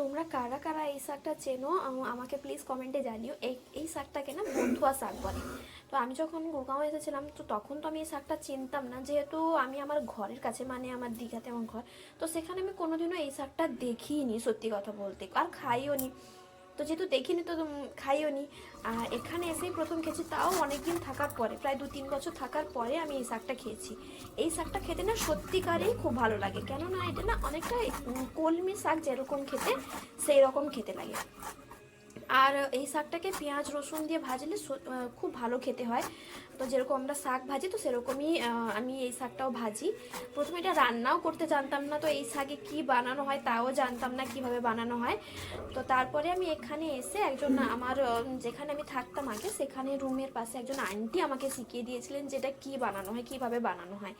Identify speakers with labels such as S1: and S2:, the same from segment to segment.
S1: তোমরা কারা কারা এই শাকটা চেনো আমাকে প্লিজ কমেন্টে জানিও। এই এই শাকটাকে না বন্ধুয়া শাক বলে। তো আমি যখন গোগাঁও এসেছিলাম, তো তখন তো আমি এই শাকটা চিনতাম না। যেহেতু আমি আমার ঘরের কাছে মানে আমার দীঘাতে আমার ঘর, তো সেখানে আমি কোনোদিনও এই শাকটা দেখিনি, সত্যি কথা বলতে। আর খাইও নি তো যেহেতু দেখিনি তো খাইও নি। আর এখানে এসেই প্রথম খেয়েছি, তাও অনেকদিন থাকার পরে, প্রায় দু তিন বছর থাকার পরে আমি এই শাকটা খেয়েছি। এই শাকটা খেতে না সত্যিকারেই খুব ভালো লাগে, কেননা এটা না অনেকটা কলমি শাক যেরকম খেতে সেই রকম খেতে লাগে। আর এই শাকটাকে পেঁয়াজ, রসুন দিয়ে ভাজলে খুব ভালো খেতে হয়। তো যেরকম আমরা শাক ভাজি, তো সেরকমই আমি এই শাকটাও ভাজি। প্রথমে এটা রান্নাও করতে জানতাম না, তো এই শাকে কি বানানো হয় তাও জানতাম না কীভাবে বানানো হয়। তো তারপরে আমি এখানে এসে একজন আমার যেখানে আমি থাকতাম আগে, সেখানে রুমের পাশে একজন আন্টি আমাকে শিখিয়ে দিয়েছিলেন যে এটা কী বানানো হয়, কীভাবে বানানো হয়।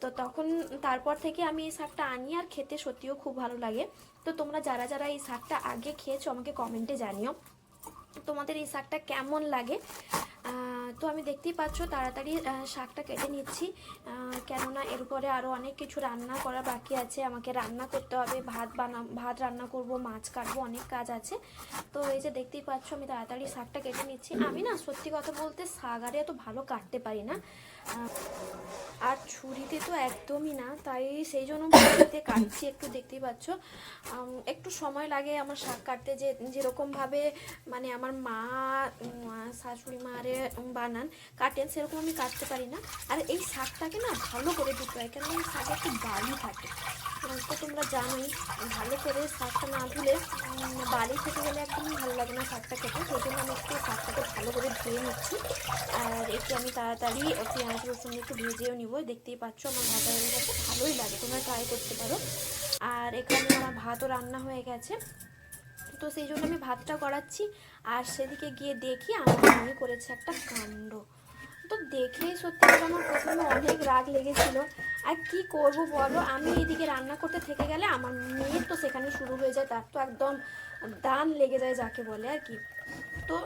S1: তো তখন তারপর থেকে আমি এই শাকটা আনি আর খেতে সত্যিও খুব ভালো লাগে। তো তোমরা যারা যারা এই শাকটা আগে খেয়েছো আমাকে কমেন্টে জানিও। তোমাদের এই শাকটা কেমন লাগে? তো আমি দেখতেই পাচ্ছ তাড়াতাড়ি শাকটা কেটে নিচ্ছি। কেননা এরপরে আরও অনেক কিছু রান্না করা বাকি আছে। আমাকে রান্না করতে হবে, ভাত বানা, ভাত রান্না করব, মাছ কাটবো, অনেক কাজ আছে। তো এই যে দেখতেই পাচ্ছ আমি তাড়াতাড়ি শাকটা কেটে নিচ্ছি। আমি না সত্যি কথা বলতে শাক আরে এত ভালো কাটতে পারি না। আর ছুরিতে তো একদমই না, তাই সেই জন্য ছুরিতে কাটছি একটু, দেখতেই পাচ্ছ। একটু সময় লাগে আমার শাক কাটতে যে, যেরকমভাবে মানে আমার মা শাশুড়ি মা আরে বানান, কাটেন, সেরকম আমি কাটতে পারি না। আর এই শাকটাকে না ভালো করে দিতে হয় কেন এই শাকে একটু বালি থাকে। তো তোমরা জানোই, ভালো করে শাকটা না ধুলে বালি থেকে গেলে একদমই ভালো লাগে না শাকটা খেতে। সেই জন্য আমি একটু শাকটাকে ভালো করে ধুয়ে নিচ্ছি। আর একটু আমি তাড়াতাড়ি পেঁয়াজ, রসুন একটু ভেজেও নিব। দেখতেই পাচ্ছ আমার গেছে, ভালোই লাগে, তোমরা ট্রাই করতে পারো। আর এখানে আমার ভাতও রান্না হয়ে গেছে। তো সেই জন্য আমি ভাতটা করাচ্ছি। আর সেদিকে গিয়ে দেখি আমার মেয়ে করেছে একটা কাণ্ড। তো দেখেই সত্যি আমার প্রথমে অনেক রাগ লেগেছিল। আর কি করব বলো? আমি এদিকে রান্না করতে থেকে গেলে আমার মেয়ের তো সেখানে শুরু হয়ে যায়, তার তো একদম দান লেগে যায় যাকে বলে আর কি। তো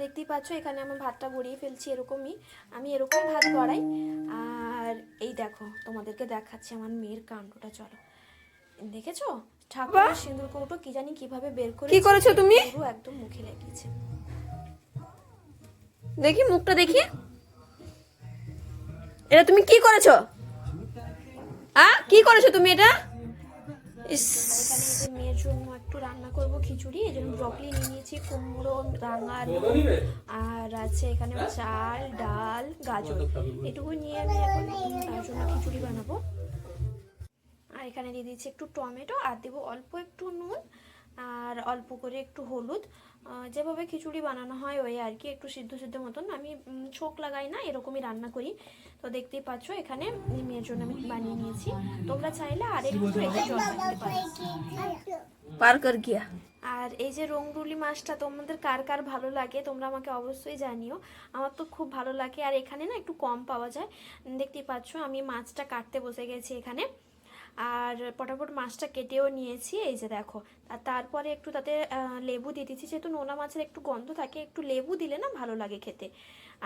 S1: দেখতেই পাচ্ছ এখানে আমার ভাতটা গড়িয়ে ফেলছি এরকমই। আমি এরকম ভাত গড়াই আর এই দেখো, তোমাদেরকে দেখাচ্ছি আমার মেয়ের কাণ্ডটা, চলো। দেখেছ? ঠাকুর সিঁদুর কৌটো কি জানি কীভাবে বের করে
S2: কি করেছ তুমি?
S1: পুরো একদম মুখে লেগেছে।
S2: দেখি মুখটা দেখি। এটা তুমি কি করেছ? আ কি করেছ তুমি এটা?
S1: মেয়ের জন্য একটু রান্না করব খিচুড়ি এই জন্য ব্রকলি নিয়ে নিয়েছি কুমড়ো রাঙা আলু আর আছে এখানে চাল ডাল গাজর। এটুকু নিয়ে আমি এখন তার জন্য এখানে দিয়ে দিচ্ছি একটু টমেটো আর দেবো অল্প একটু নুন আর অল্প করে একটু হলুদ। যেভাবে খিচুড়ি বানানো হয় ওই আর কি একটু সিদ্ধ সিদ্ধ মতন। আমি ছোক লাগাই না এরকমই রান্না করি। তো দেখতেই পাচ্ছ এখানে মেয়ের জন্য আমি বানিয়ে নিয়েছি। তোমরা চাইলে আর একটু এতে জল রাখতে পারো।
S2: গিয়া।
S1: আর এই যে রংরুলি মাছটা তোমাদের কার কার ভালো লাগে তোমরা আমাকে অবশ্যই জানিও। আমার তো খুব ভালো লাগে। আর এখানে না একটু কম পাওয়া যায়। দেখতেই পাচ্ছ আমি মাছটা কাটতে বসে গেছি এখানে। আর পটাপট মাছটা কেটেও নিয়েছি, এই যে দেখো। আর তারপরে একটু তাতে লেবু দিয়ে দিচ্ছি, যেহেতু নোনা মাছের একটু গন্ধ থাকে, একটু লেবু দিলে না ভালো লাগে খেতে।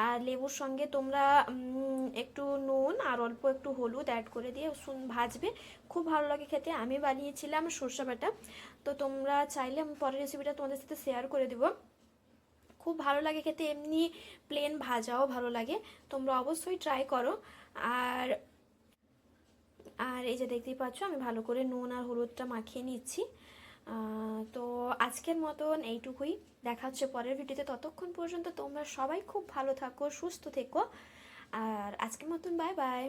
S1: আর লেবুর সঙ্গে তোমরা একটু নুন আর অল্প একটু হলুদ অ্যাড করে দিয়ে ভাজবে, খুব ভালো লাগে খেতে। আমি বানিয়েছিলাম সর্ষে বাটা। তো তোমরা চাইলে আমি পরের রেসিপিটা তোমাদের সাথে শেয়ার করে দেবো। খুব ভালো লাগে খেতে, এমনি প্লেন ভাজাও ভালো লাগে। তোমরা অবশ্যই ট্রাই করো। আর আর এই যে দেখতেই পাচ্ছ, আমি ভালো করে নুন আর হলুদটা মাখিয়ে নিচ্ছি। তো আজকের মতন এইটুকুই। দেখা হচ্ছে পরের ভিডিওতে। ততক্ষণ পর্যন্ত তোমরা সবাই খুব ভালো থাকো, সুস্থ থেকো। আর আজকের মতন বাই বাই